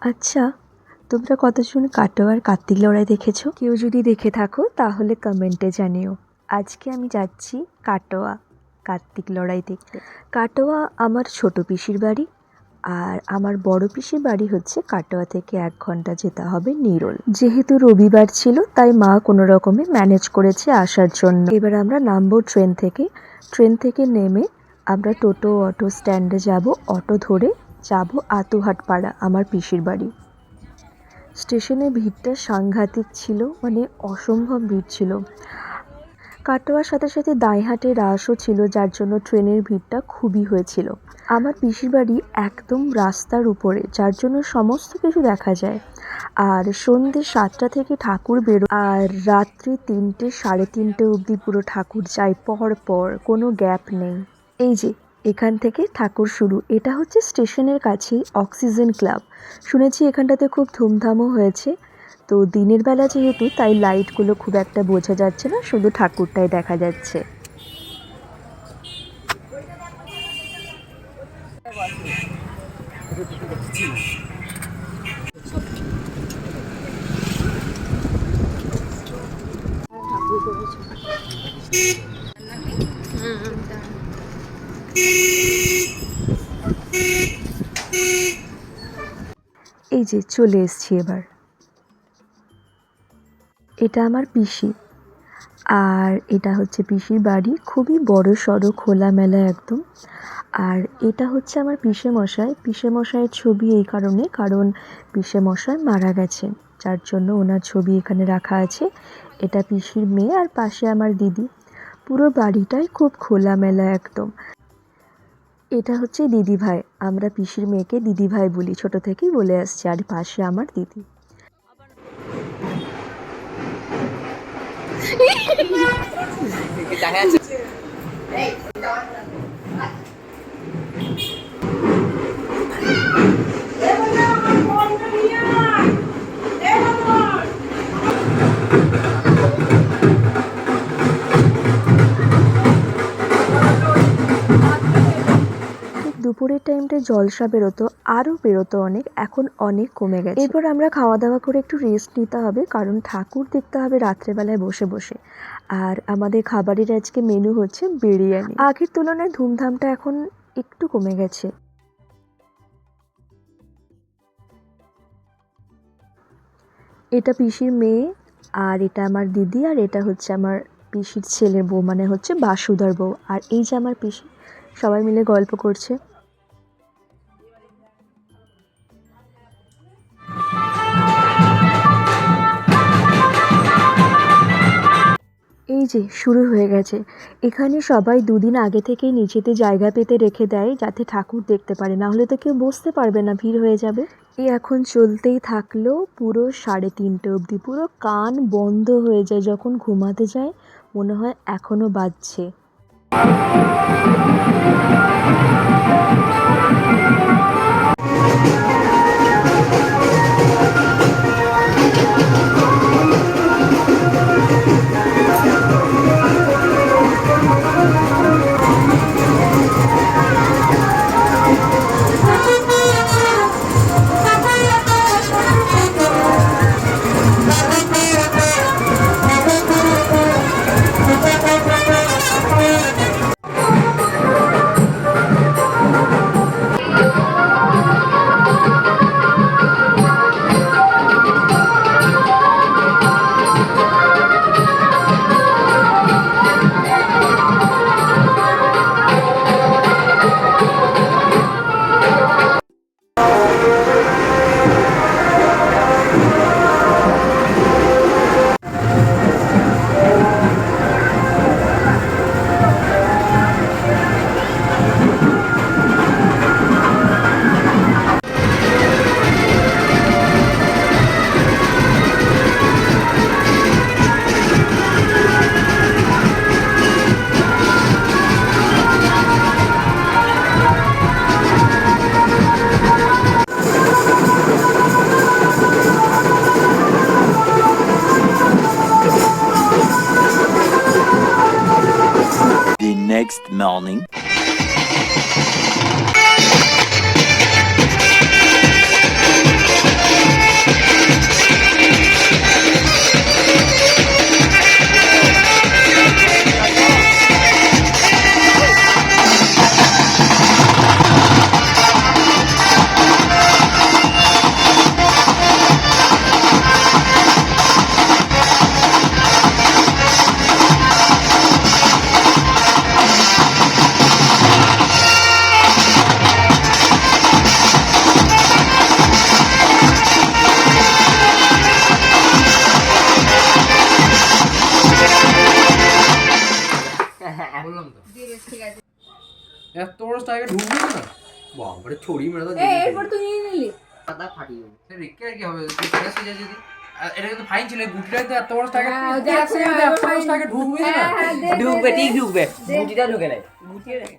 আচ্ছা তোমরা কতজন কাটোয়ার কার্তিক লড়াই দেখেছ? কেউ যদি দেখে থাকো তাহলে কমেন্টে জানিও। আজকে আমি যাচ্ছি কাটোয়া, কার্তিক লড়াই দেখতে। কাটোয়া আমার ছোট পিসির বাড়ি আর আমার বড় পিসির বাড়ি হচ্ছে কাটোয়া থেকে এক ঘণ্টা যেতে হবে নিরোল। যেহেতু রবিবার ছিল, তাই মা কোনো রকমে ম্যানেজ করেছে আসার জন্য। এবার আমরা নামবো ট্রেন থেকে। ট্রেন থেকে নেমে আমরা টোটো অটো স্ট্যান্ডে যাব। অটো ধরে যাব আতুহাট পাড়া আমার পিসির বাড়ি। স্টেশনে ভিড়টা সাংঘাতিক ছিল মানে অসম্ভব ভিড় ছিল। কাটোয়ার সাথে সাথে দাইহাটে রাসও ছিল, যার জন্য ট্রেনের ভিড়টা খুবই হয়েছিল। আমার পিসির বাড়ি একদম রাস্তার উপরে, যার জন্য সমস্ত কিছু দেখা যায়। আর সন্ধ্যে সাতটা থেকে ঠাকুর বেরো আর রাত্রি তিনটে, সাড়ে তিনটে অবধি পুরো ঠাকুর যায়, পর পর, কোনো গ্যাপ নেই। এই যে, এখান থেকে ঠাকুর শুরু। এটা হচ্ছে স্টেশনের কাছেই অক্সিজেন ক্লাব। শুনেছি এখানটাতে খুব ধুমধামও হয়েছে। তো দিনের বেলা যেহেতু, তাই লাইটগুলো খুব একটা বোঝা যাচ্ছে না, শুধু ঠাকুরটাই দেখা যাচ্ছে। এই যে চলে এসছি এবার। এটা আমার পিসি। আর এটা হচ্ছে পিসির বাড়ি, খুবই বড় সড়ো খোলামেলা একদম। আর এটা হচ্ছে আমার পিসে মশাই পিসে মশাইয়ের ছবি এই কারণে, কারণ পিসে মশাই মারা গেছেন। যার জন্য ওনার ছবি এখানে রাখা আছে। এটা পিসির মেয়ে আর পাশে আমার দিদি। পুরো বাড়িটাই খুব খোলামেলা একদম। এটা হচ্ছে দিদি ভাই আমরা পিসির মেয়েকে দিদি ভাই বলি। ছোট থেকেই বলে আসছি। আর পাশে আমার দিদি। দেখা যাচ্ছে দুপুরের টাইমটা জলসা বেরোতো, আরও বেরোতো অনেক, এখন অনেক কমে গেছে। এরপর আমরা খাওয়া দাওয়া করে একটু রেস্ট নিতে হবে, কারণ ঠাকুর দেখতে হবে রাত্রেবেলায় বসে বসে। আর আমাদের খাবারের আজকে মেনু হচ্ছে বিরিয়ানি। আগের তুলনায় ধুমধামটা এখন একটু কমে গেছে। এটা পিসির মেয়ে, আর এটা আমার দিদি, আর এটা হচ্ছে আমার পিসির ছেলের বউ মানে হচ্ছে বাসুদার বউ। আর এই যে আমার পিসি, সবাই মিলে গল্প করছে। যে শুরু হয়ে গেছে। এখানে সবাই দুদিন আগে থেকেই নিচেতে জায়গা পেতে রেখে দেয় যাতে ঠাকুর দেখতে পারে। না হলে তো কেউ বসতে পারবে না, ভিড় হয়ে যাবে। এ এখন চলতেই থাকল পুরো সাড়ে তিনটে অবধি। পুরো কান বন্ধ হয়ে যায় যখন ঘুমাতে যায়। মনে হয় এখনও বাজছে। Next morning. এত বড় স্ট্রাইকার ঢুকবে না? বাবারে ছড়ি মেরে তো এরপর তুই নিয়ে নিলি। পাতা ফাটিয়ে দেবো। সে রেখে আর কি হবে? যায় যদি। এটা কিন্তু ফাইন ছিল গুটিটাই তো এত বড় স্টাইকে হ্যাঁ, ঢুকবে। না হ্যাঁ হ্যাঁ ঢুকবে ঠিক ঢুকবে। গুটিটা ঢুকে নাই গুটিয়ে রেখে।